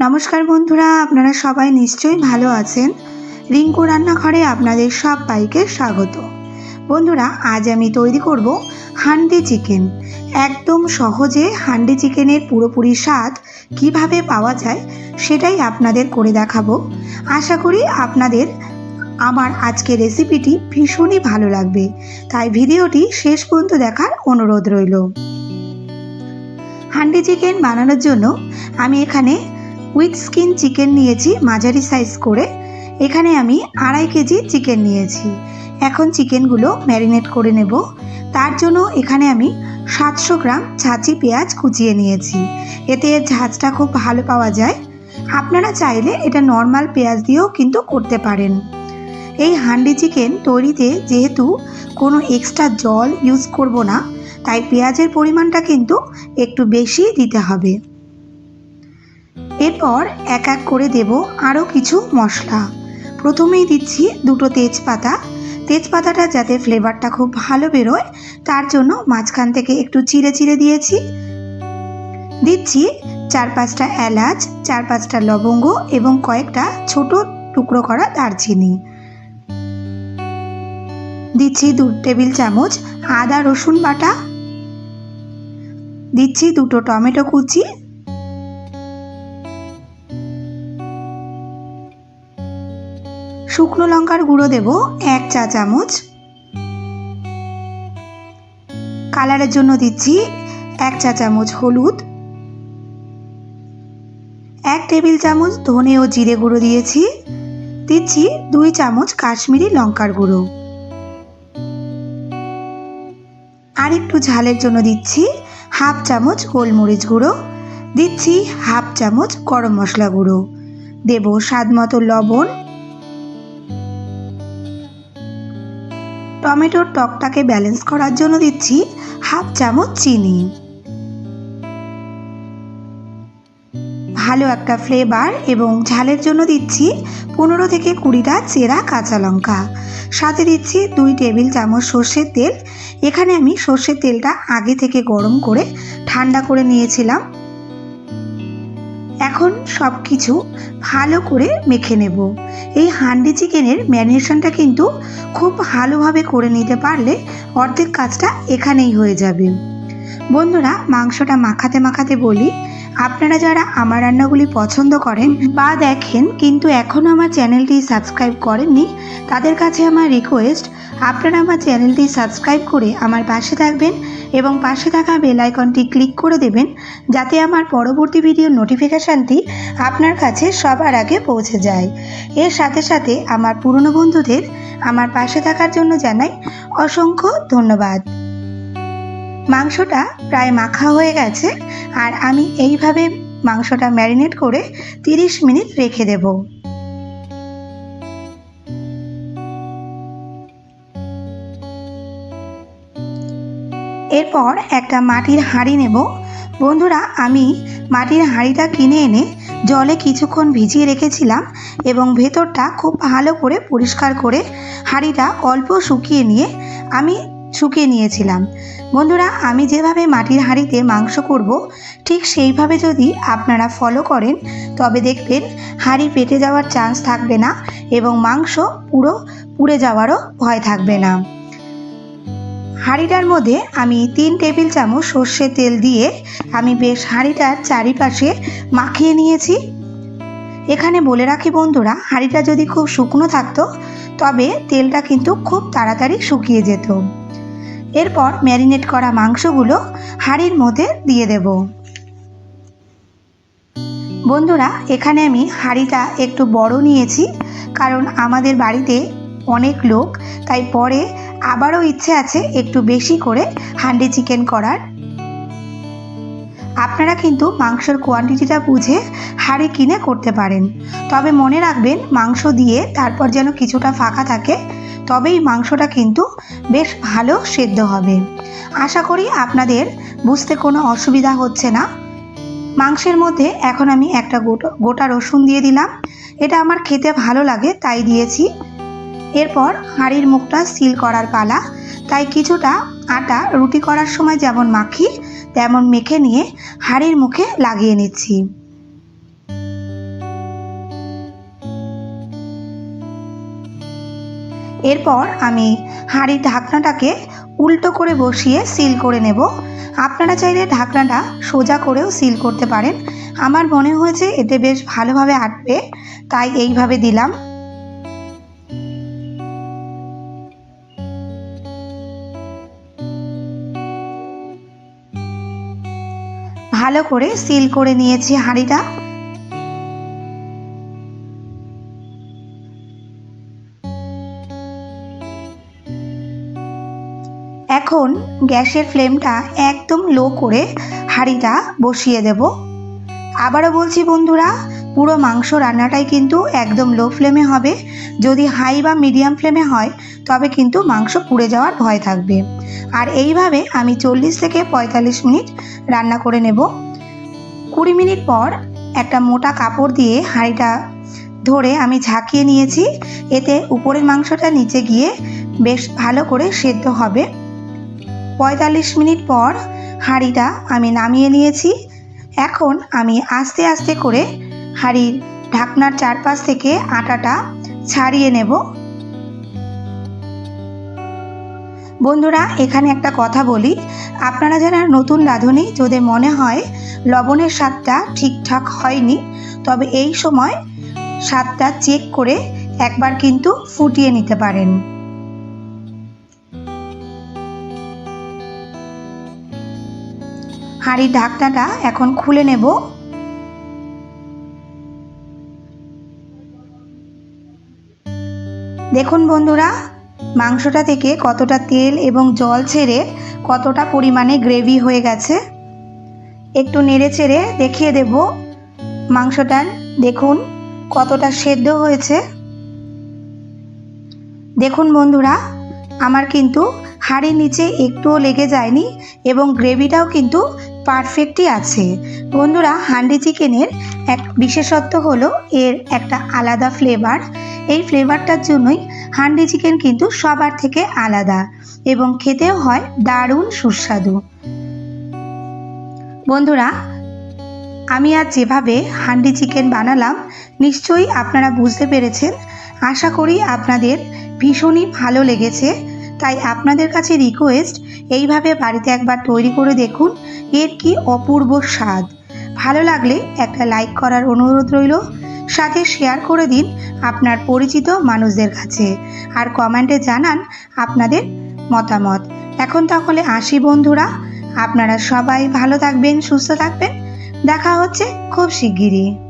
নমস্কার বন্ধুরা, আপনারা সবাই নিশ্চয়ই ভালো আছেন। রিঙ্কু রান্নাঘরে আপনাদের সব সবাইকে স্বাগত। বন্ধুরা, আজ আমি তৈরি করব হান্ডি চিকেন। একদম সহজে হান্ডি চিকেনের পুরোপুরি স্বাদ কীভাবে পাওয়া যায় সেটাই আপনাদের করে দেখাবো। আশা করি আপনাদের আমার আজকের রেসিপিটি ভীষণই ভালো লাগবে। তাই ভিডিওটি শেষ পর্যন্ত দেখার অনুরোধ রইল। হান্ডি চিকেন বানানোর জন্য আমি এখানে উইথ স্কিন চিকেন নিয়েছি, মাঝারি সাইজ করে। এখানে আমি আড়াই কেজি চিকেন নিয়েছি। এখন চিকেনগুলো ম্যারিনেট করে নেব। তার জন্য এখানে আমি সাতশো গ্রাম ছাঁচি পেঁয়াজ কুচিয়ে নিয়েছি। এতে ঝাঁঝটা খুব ভালো পাওয়া যায়। আপনারা চাইলে এটা নর্মাল পেঁয়াজ দিয়েও কিন্তু করতে পারেন। এই হান্ডি চিকেন তৈরিতে যেহেতু কোনো এক্সট্রা জল ইউজ করব না, তাই পেঁয়াজের পরিমাণটা কিন্তু একটু বেশি দিতে হবে। এরপর এক এক করে দেব আরও কিছু মশলা। প্রথমেই দিচ্ছি দুটো তেজপাতা। তেজপাতাটা যাতে ফ্লেভারটা খুব ভালো বেরোয়, তার জন্য মাঝখান থেকে একটু চিড়ে চিড়ে দিয়েছি। দিচ্ছি চার পাঁচটা এলাচ, চার পাঁচটা লবঙ্গ এবং কয়েকটা ছোট টুকরো করা দারচিনি। দিচ্ছি দু টেবিল চামচ আদা রসুন বাটা। দিচ্ছি দুটো টমেটো কুচি শুকনো লঙ্কার গুঁড়ো দেব, এক চা চামচ। কালারের জন্য দিচ্ছি এক চা চামচ হলুদ। এক টেবিল চামচ ধনে ও জিরে গুঁড়ো দিয়েছি। দিচ্ছি দুই চামচ কাশ্মীরি লঙ্কার গুঁড়ো। আর একটু ঝালের জন্য দিচ্ছি হাফ চামচ গোলমরিচ গুঁড়ো। দিচ্ছি হাফ চামচ গরম মশলা গুঁড়ো। দেব স্বাদ মতো লবণ টমেটোর টকটাকে ব্যালেন্স করার জন্য দিচ্ছি হাফ চামচ চিনি। ভালো একটা ফ্লেভার এবং ঝালের জন্য দিচ্ছি পনেরো থেকে কুড়িটা চেরা কাঁচা লঙ্কা। সাথে দিচ্ছি দুই টেবিল চামচ সর্ষের তেল। এখানে আমি সর্ষের তেলটা আগে থেকে গরম করে ঠান্ডা করে নিয়েছিলাম। এখন সব কিছু ভালো করে মেখে নেব। এই হান্ডি চিকেনের ম্যারিনেশনটা কিন্তু খুব ভালোভাবে করে নিতে পারলে অর্ধেক কাজটা এখানেই হয়ে যাবে। বন্ধুরা, মাংসটা মাখাতে মাখাতে বলি আপনারা যারা আমার রান্নাগুলি পছন্দ করেন বা দেখেন কিন্তু এখনও আমার চ্যানেলটি সাবস্ক্রাইব করেননি, তাদের কাছে আমার রিকোয়েস্ট আপনারা আমার চ্যানেলটি সাবস্ক্রাইব করে আমার পাশে থাকবেন এবং পাশে থাকা বেল আইকনটি ক্লিক করে দেবেন যাতে আমার পরবর্তী ভিডিও নোটিফিকেশানটি আপনার কাছে সবার আগে পৌঁছে যায়। এর সাথে সাথে আমার পুরনো বন্ধুদের আমার পাশে থাকার জন্য জানাই অসংখ্য ধন্যবাদ। মাংসটা প্রায় মাখা হয়ে গেছে আর আমি এইভাবে মাংসটা ম্যারিনেট করে 30 মিনিট রেখে দেব। এরপর একটা মাটির হাঁড়ি নেব। বন্ধুরা, আমি মাটির হাঁড়িটা কিনে এনে জলে কিছুক্ষণ ভিজিয়ে রেখেছিলাম এবং ভেতরটা খুব ভালো করে পরিষ্কার করে হাঁড়িটা অল্প শুকিয়ে নিয়ে আমি শুকিয়ে নিয়েছিলাম। বন্ধুরা, আমি যেভাবে মাটির হাঁড়িতে মাংস করব, ঠিক সেইভাবে যদি আপনারা ফলো করেন, তবে দেখবেন হাঁড়ি পেটে যাওয়ার চান্স থাকবে না এবং মাংস পুরো পুড়ে যাওয়ারও ভয় থাকবে না। হাঁড়িটার মধ্যে আমি তিন টেবিল চামচ সর্ষের তেল দিয়ে আমি বেশ হাঁড়িটার চারিপাশে মাখিয়ে নিয়েছি। এখানে বলে রাখি বন্ধুরা, হাঁড়িটা যদি খুব শুকনো থাকতো, তবে তেলটা কিন্তু খুব তাড়াতাড়ি শুকিয়ে যেত। এরপর ম্যারিনেট করা মাংসগুলো হাঁড়ির মধ্যে দিয়ে দেব। বন্ধুরা, এখানে আমি হাঁড়িটা একটু বড় নিয়েছি, কারণ আমাদের বাড়িতে অনেক লোক, তাই পরে আবারও ইচ্ছে আছে একটু বেশি করে হান্ডি চিকেন করার। আপনারা কিন্তু মাংসের কোয়ান্টিটিটা বুঝে হাঁড়ি কিনে করতে পারেন। তবে মনে রাখবেন, মাংস দিয়ে তারপর যেন কিছুটা ফাঁকা থাকে তবেই মাংসটা কিন্তু বেশ ভালো সেদ্ধ হবে। আশা করি আপনাদের বুঝতে কোনো অসুবিধা হচ্ছে না। মাংসের মধ্যে এখন আমি একটা গোটা গোটা রসুন দিয়ে দিলাম। এটা আমার খেতে ভালো লাগে, তাই দিয়েছি। এরপর হাঁড়ির মুখটা সিল করার পালা। তাই কিছুটা আটা রুটি করার সময় যেমন মাখি, তেমন মেখে নিয়ে হাঁড়ির মুখে লাগিয়ে নিচ্ছি। এরপর আমি হাঁড়ির ঢাকনাটাকে উল্টো করে বসিয়ে সিল করে নেব। আপনারা চাইলে ঢাকনাটা সোজা করেও সিল করতে পারেন। আমার মনে হয়েছে এতে বেশ ভালোভাবে আটবে, তাই এইভাবে দিলাম। ভালো করে সিল করে নিয়েছি হাঁড়িটা। এখন গ্যাসের ফ্লেমটা একদম লো করে হাঁড়িটা বসিয়ে দেব। আবারও বলছি, বন্ধুরা, পুরো মাংস রান্নাটাই কিন্তু একদম লো ফ্লেমে হবে। যদি হাই বা মিডিয়াম ফ্লেমে হয়, তবে কিন্তু মাংস পুড়ে যাওয়ার ভয় থাকবে। আর এইভাবে আমি চল্লিশ থেকে পঁয়তাল্লিশ মিনিট রান্না করে নেব। কুড়ি মিনিট পর একটা মোটা কাপড় দিয়ে হাঁড়িটা ধরে আমি ঝাঁকিয়ে নিয়েছি। এতে উপরের মাংসটা নিচে গিয়ে বেশ ভালো করে সেদ্ধ হবে। পঁয়তাল্লিশ মিনিট পর হাঁড়িটা আমি নামিয়ে নিয়েছি। এখন আমি আস্তে আস্তে করে হাঁড়ির ঢাকনার চারপাশ থেকে আটাটা ছাড়িয়ে নেব। বন্ধুরা, এখানে একটা কথা বলি। আপনারা যারা নতুন রাঁধুনি, যদি মনে হয় লবণের স্বাদটা ঠিকঠাক হয়নি, তবে এই সময় স্বাদটা চেক করে একবার কিন্তু ফুটিয়ে নিতে পারেন। হাঁড়ির ঢাকনাটা এখন খুলে নেব। দেখুন বন্ধুরা, মাংসটা থেকে কতটা তেল এবং জল ছেড়ে কতটা পরিমাণে গ্রেভি হয়ে গেছে। একটু নেড়ে চেড়ে দেখিয়ে দেব মাংসটা দেখুন কতটা সেদ্ধ হয়েছে। দেখুন বন্ধুরা, আমার কিন্তু হাড়ির নিচে একটুও লেগে যায়নি এবং গ্রেভিটাও কিন্তু পারফেক্টই আছে। বন্ধুরা, হান্ডি চিকেনের এক বিশেষত্ব হলো এর একটা আলাদা ফ্লেভার এই ফ্লেভারটার জন্যই হান্ডি চিকেন কিন্তু সবার থেকে আলাদা এবং খেতেও হয় দারুণ সুস্বাদু। বন্ধুরা, আমি আজ যেভাবে হান্ডি চিকেন বানালাম, নিশ্চয়ই আপনারা বুঝতে পেরেছেন। আশা করি আপনাদের ভীষণই ভালো লেগেছে। তাই আপনাদের কাছে রিকোয়েস্ট এইভাবে বাড়িতে একবার তৈরি করে দেখুন, এর কি অপূর্ব স্বাদ। ভালো লাগলে একটা লাইক করার অনুরোধ রইল, সাথে শেয়ার করে দিন আপনার পরিচিত মানুষদের কাছে, আর কমেন্টে জানান আপনাদের মতামত। এখন তাহলে আসি বন্ধুরা, আপনারা সবাই ভালো থাকবেন, সুস্থ থাকবেন, দেখা হচ্ছে খুব শিগগিরই।